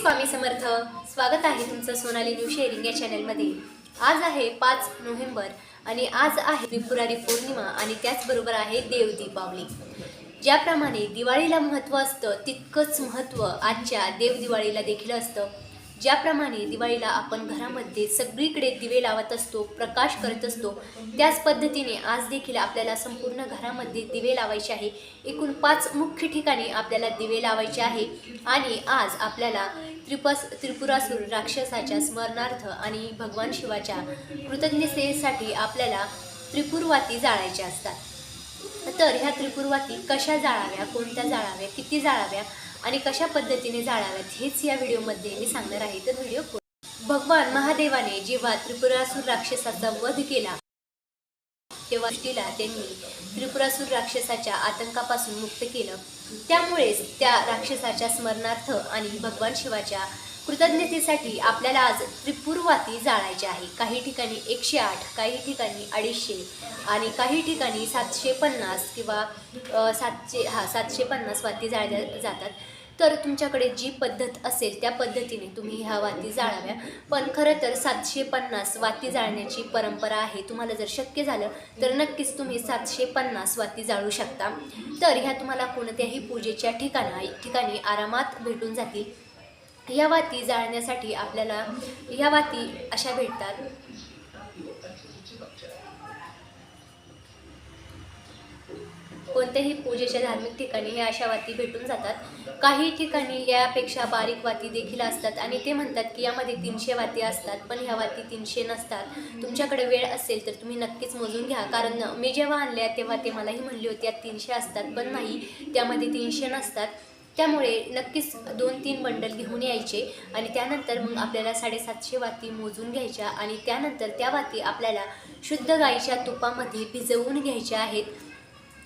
स्वामी समर्थ स्वागत आहे तुमचं सोनाली न्यू शेअरिंग या चॅनलमध्ये आज आहे पाच नोव्हेंबर आणि आज आहे विपुरारी पौर्णिमा आणि त्याचबरोबर आहे देव दीपावली. ज्याप्रमाणे दिवाळीला महत्त्व असतं तितकंच महत्त्व आजच्या देव दिवाळीला देखील असतं. ज्याप्रमाणे दिवाळीला आपण घरामध्ये सगळीकडे दिवे लावत असतो प्रकाश करत असतो त्याच पद्धतीने आज देखील आपल्याला संपूर्ण घरामध्ये दिवे लावायचे आहे. एकूण पाच मुख्य ठिकाणी आपल्याला दिवे लावायचे आहे आणि आज आपल्याला त्रिपस त्रिपुरासूर राक्षसाच्या स्मरणार्थ आणि भगवान शिवाच्या कृतज्ञतेसाठी आपल्याला त्रिपुरवाती जाळायच्या असतात. तर ह्या त्रिपुरवाती कशा जाळाव्या कोणत्या जाळाव्या किती जाळाव्या आणि कशा पद्धतीने जाळाव्यात हेच या व्हिडिओमध्ये मी सांगणार आहे. तर व्हिडिओ भगवान महादेवाने जेव्हा त्रिपुरासूर राक्षसाचा वध केला तेव्हा तिला त्यांनी त्रिपुरासूर राक्षसाच्या आतंकापासून मुक्त केलं. त्यामुळेच त्या राक्षसाच्या स्मरणार्थ आणि भगवान शिवाच्या कृतज्ञतेसाठी आपल्याला आज त्रिपुरवाती जाळायचे आहे. काही ठिकाणी एकशे आठ काही ठिकाणी अडीचशे आणि काही ठिकाणी सातशे पन्नास किंवा सातशे हा सातशे पन्नास वाती जाळल्या जातात. तर तुमच्याकडे जी पद्धत असेल त्या पद्धतीने तुम्ही ह्या वाती जाळाव्या. पण खरं तर सातशे पन्नास वाती जाळण्याची परंपरा आहे तुम्हाला जर शक्य झालं तर नक्कीच तुम्ही सातशे पन्नास वाती जाळू शकता. तर ह्या तुम्हाला कोणत्याही पूजेच्या ठिकाणा ठिकाणी आरामात भेटून जातील. या वाती जाळण्यासाठी आपल्याला या वाती अशा भेटतात. कोणत्याही पूजेच्या धार्मिक ठिकाणी या अशा वाती भेटून जातात. काही ठिकाणी यापेक्षा बारीक वाती देखील असतात आणि ते म्हणतात की यामध्ये तीनशे वाती असतात पण ह्या वाती तीनशे नसतात. तुमच्याकडे वेळ असेल तर तुम्ही नक्कीच मोजून घ्या. कारण मी जेव्हा आणल्या तेव्हा ते मलाही म्हणले होते यात तीनशे असतात. पण नाही त्यामध्ये तीनशे नसतात. त्यामुळे नक्कीच दोन तीन बंडल घेऊन यायचे आणि त्यानंतर मग आपल्याला साडेसातशे वाती मोजून घ्यायच्या आणि त्यानंतर त्या वाती आपल्याला शुद्ध गाईच्या तुपामध्ये भिजवून घ्यायच्या आहेत.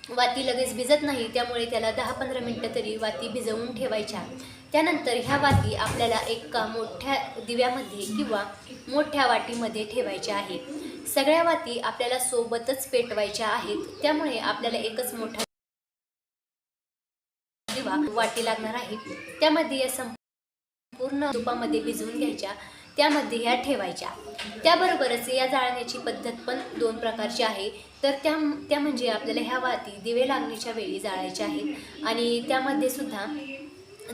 वाती लगेच भिजत नाही त्यामुळे त्याला दहा पंधरा मिनटं तरी वाती भिजवून ठेवायच्या. त्यानंतर ह्या वाती आपल्याला एका मोठ्या दिव्यामध्ये किंवा मोठ्या वाटीमध्ये ठेवायच्या आहेत. सगळ्या वाती आपल्याला सोबतच पेटवायच्या आहेत त्यामुळे आपल्याला एकच मोठा दिवा वाटी लागणार आहे. त्यामध्ये या संपूर्ण तुपामध्ये भिजवून घ्यायच्या. त्यामध्ये ह्या ठेवायच्या. त्याबरोबरच या जाळण्याची पद्धत पण दोन प्रकारची आहे. तर त्या त्या म्हणजे आपल्याला ह्या वाती दिवे लागण्याच्या वेळी जाळायच्या आहेत. आणि त्यामध्ये सुद्धा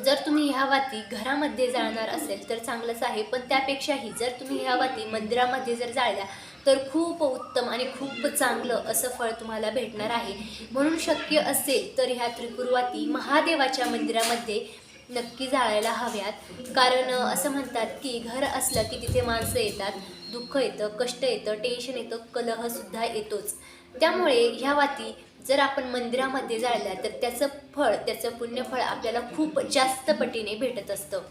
जर तुम्ही ह्या वाती घरामध्ये जाळणार असेल तर चांगलंच आहे. पण त्यापेक्षाही जर तुम्ही ह्या वाती मंदिरामध्ये जर जाळल्या तर खूप उत्तम आणि खूप चांगलं असं फळ तुम्हाला भेटणार आहे. म्हणून शक्य असेल तर ह्या त्रिपुरवाती महादेवाच्या मंदिरामध्ये नक्की जाळायला हव्यात. कारण असं म्हणतात की घर असलं की तिथे माणसं येतात दुःख येतं कष्ट येतं टेन्शन येतं कलहसुद्धा येतोच. त्यामुळे ह्या वाती जर आपण मंदिरामध्ये जाळल्या तर त्याचं फळ त्याचं पुण्यफळ आपल्याला खूप जास्त पटीने भेटत असतं.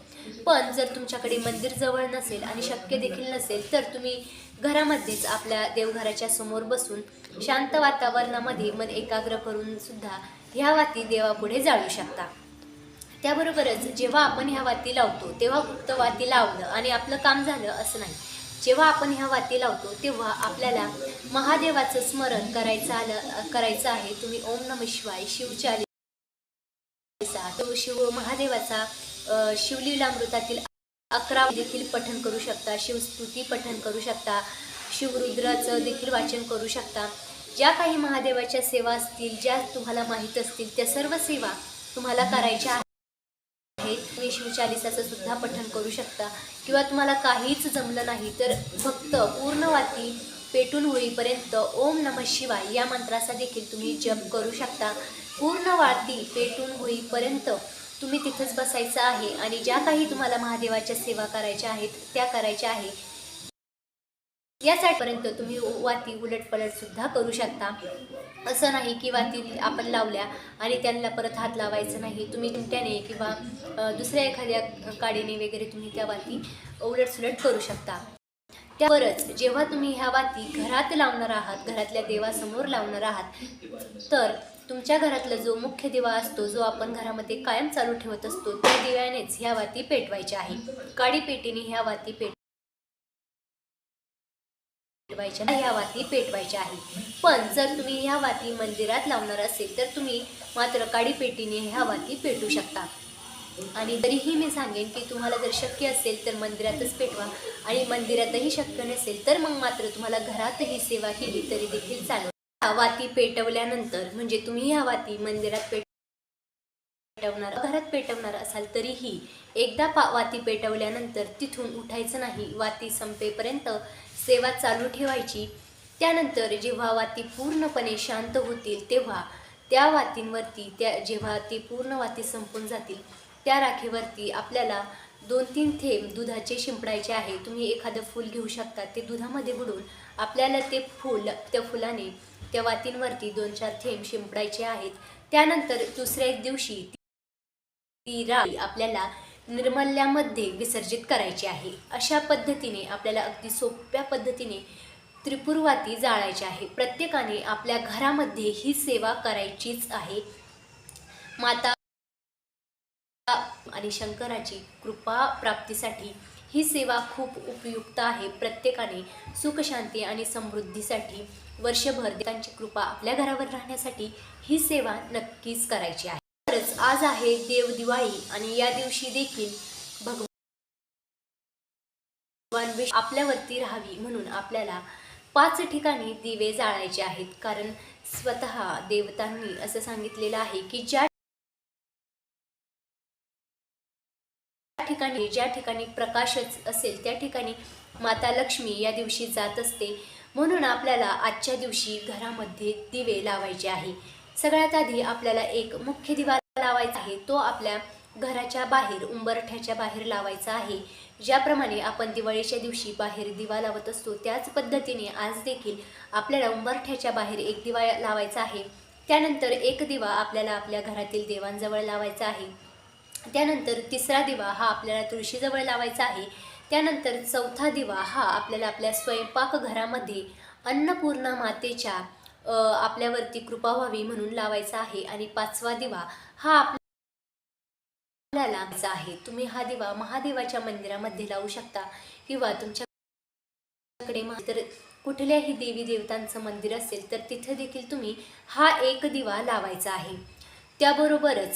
पण जर तुमच्याकडे मंदिर जवळ नसेल आणि शक्य देखील नसेल तर तुम्ही घरामध्येच आपल्या देवघराच्या समोर बसून शांत वातावरणामध्ये मन एकाग्र करून सुद्धा ह्या वाती देवापुढे जाळू शकता. त्याबरोबरच जेव्हा आपण ह्या वाती लावतो तेव्हा फक्त वाती लावलं आणि आपलं काम झालं असं नाही. जेव्हा आपण ह्या वाती लावतो तेव्हा आपल्याला महादेवाचं स्मरण करायचं आलं करायचं आहे. तुम्ही ओम नम शिवाय शिवचाली तो शिव महादेवाचा शिवलीलामृतातील अकरा देखील पठन करू शकता. शिवस्तुती पठन करू शकता. शिवरुद्राचं देखील वाचन करू शकता. ज्या काही महादेवाच्या सेवा असतील ज्या तुम्हाला माहीत असतील त्या सर्व सेवा तुम्हाला करायच्या आहेत. तुम्ही शिवचालिसाचं सुद्धा पठण करू शकता. किंवा तुम्हाला काहीच जमलं नाही तर फक्त पूर्ण वाती पेटून होईपर्यंत ओम नम शिवाय या मंत्राचा देखील तुम्ही जप करू शकता. पूर्ण वाती पेटून होईपर्यंत तुम्ही तिथंच बसायचं आहे. आणि ज्या काही तुम्हाला महादेवाच्या सेवा करायच्या आहेत त्या करायच्या आहे. यासाठीपर्यंत तुम्ही वाती उलटपलटसुद्धा करू शकता. असं नाही की वाती आपण लावल्या आणि त्यांना परत हात लावायचं नाही. तुम्ही चिमट्याने किंवा दुसऱ्या एखाद्या काडीने वगैरे तुम्ही त्या वाती उलटसुलट करू शकता. त्यावरच जेव्हा तुम्ही ह्या वाती घरात लावणार आहात घरातल्या देवासमोर लावणार आहात तर तुमच्या घरातला जो मुख्य दिवा असतो जो आपण घरामध्ये कायम चालू ठेवत असतो त्या दिव्यानेच ह्या वाती पेटवायच्या आहे. काडी पेटीने ह्या वाती पेट पेटवायच्या ह्या वाती पेटवायच्या आहे. पण जर तुम्ही ह्या वाती मंदिरात लावणार असेल तर तुम्ही मात्र काडी पेटीने ह्या वाती पेटू शकता. आणि तरीही मी सांगेन की तुम्हाला जर शक्य असेल तर मंदिरातच पेटवा. आणि मंदिरातही शक्य नसेल तर मग मात्र तुम्हाला घरातही सेवा केली तरी देखील चालू वाती पेटवल्यानंतर म्हणजे तुम्ही ह्या वाती मंदिरात पेट पेटवणार घरात पेटवणार असाल तरीही एकदा पा वाती पेटवल्यानंतर तिथून उठायचं नाही. वाती संपेपर्यंत सेवा चालू ठेवायची. त्यानंतर जेव्हा वाती पूर्णपणे शांत होतील तेव्हा त्या वातींवरती त्या जेव्हा ती पूर्ण वाती संपून जातील त्या राखेवरती आपल्याला दोन तीन थेंब दुधाचे शिंपडायचे आहे. तुम्ही एखादं फूल घेऊ शकता. ते दुधामध्ये बुडून आपल्याला ते फूल त्या फुलाने त्या वातींवरती दोन चार थेंब शिंपडायचे आहेत. त्यानंतर दुसऱ्या दिवशी ती राई आपल्याला निर्मल्यामध्ये विसर्जित करायची आहे. अशा पद्धतीने आपल्याला अगदी सोप्या पद्धतीने त्रिपुरवाती जाळायची आहे. प्रत्येकाने आपल्या घरामध्ये ही सेवा करायचीच आहे. माता आणि शंकराची कृपा प्राप्तीसाठी ही सेवा खूप उपयुक्त आहे. प्रत्येकाने सुखशांती आणि समृद्धीसाठी वर्षभर देवांची कृपा आपल्या घरावर राहण्यासाठी ही सेवा नक्कीच करायची आहे. खरंच आज आहे देव दिवाळी आणि या दिवशी देखील भगवान विष्णू आपल्यावरती राहावी म्हणून आपल्याला पाच ठिकाणी दिवे जाळायचे आहेत. कारण स्वतः देवतांनी असं सांगितलेलं आहे की ज्या ठिकाणी ज्या ठिकाणी प्रकाशच असेल त्या ठिकाणी माता लक्ष्मी या दिवशी जात असते. म्हणून आपल्याला आजच्या दिवशी घरामध्ये दिवे लावायचे आहे. सगळ्यात आधी आपल्याला एक मुख्य दिवा लावायचा आहे तो आपल्या घराच्या बाहेर उंबरठ्याच्या बाहेर लावायचा आहे. ज्याप्रमाणे आपण दिवाळीच्या दिवशी बाहेर दिवा लावत असतो त्याच पद्धतीने आज देखील आपल्याला उंबरठ्याच्या बाहेर एक दिवा लावायचा आहे. त्यानंतर एक दिवा आपल्याला आपल्या घरातील देवांजवळ लावायचा आहे. त्यानंतर तिसरा दिवा हा आपल्याला तुळशीजवळ लावायचा आहे. त्यानंतर चौथा दिवा हा आपल्याला आपल्या स्वयंपाकघरामध्ये अन्नपूर्णा मातेच्या आपल्यावरती कृपा व्हावी म्हणून लावायचा आहे. आणि पाचवा दिवा हा आपल्याला लावायचा आहे. तुम्ही हा दिवा महादेवाच्या मंदिरामध्ये लावू शकता किंवा तुमच्याकडे तर कुठल्याही देवी देवतांचं मंदिर असेल तर तिथे देखील तुम्ही हा एक दिवा लावायचा आहे. त्याबरोबरच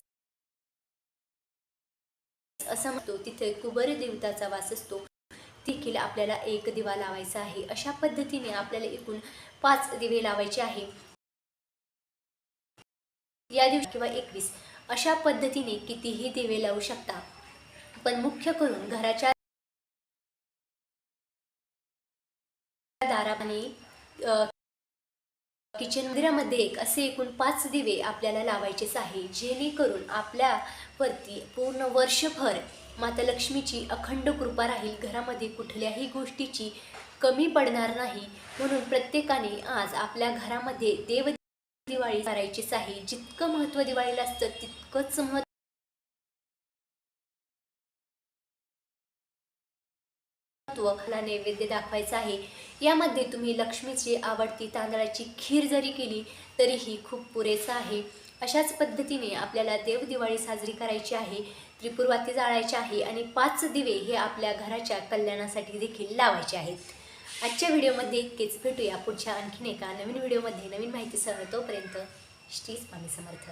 असं म्हणतो तिथे कुबेर देवताचा वास असतो. देखील आपल्याला एक दिवा लावायचा आहे. अशा पद्धतीने आपल्याला एकूण पाच दिवे लावायचे आहे. या दिवशी किंवा एकवीस अशा पद्धतीने कितीही दिवे लावू शकता. पण मुख्य करून घराच्या दाराने किचन मंदिरामध्ये एक असे एकूण पाच दिवे आपल्याला लावायचेच आहे जेणेकरून आपल्यावरती पूर्ण वर्षभर माता लक्ष्मीची अखंड कृपा राहील. घरामध्ये कुठल्याही गोष्टीची कमी पडणार नाही. म्हणून प्रत्येकाने आज आपल्या घरामध्ये देव दिवाळी करायचीच आहे. जितकं महत्त्व दिवाळीला असतं तितकंच महत्त्व महत्त्वाला नैवेद्य दाखवायचा आहे. यामध्ये तुम्ही लक्ष्मीची आवडती तांदळाची खीर जरी केली तरीही खूप पुरेसं आहे. अशाच पद्धतीने आपल्याला देवदिवाळी साजरी करायची आहे त्रिपुरवाती जाळायची आहे आणि पाच दिवे हे आपल्या घराच्या कल्याणासाठी देखील लावायचे आहेत. आजच्या व्हिडिओमध्ये इतकेच. भेटूया पुढच्या आणखीन एका नवीन व्हिडिओमध्ये. नवीन माहितीसह तोपर्यंत श्री स्वामी समर्थ.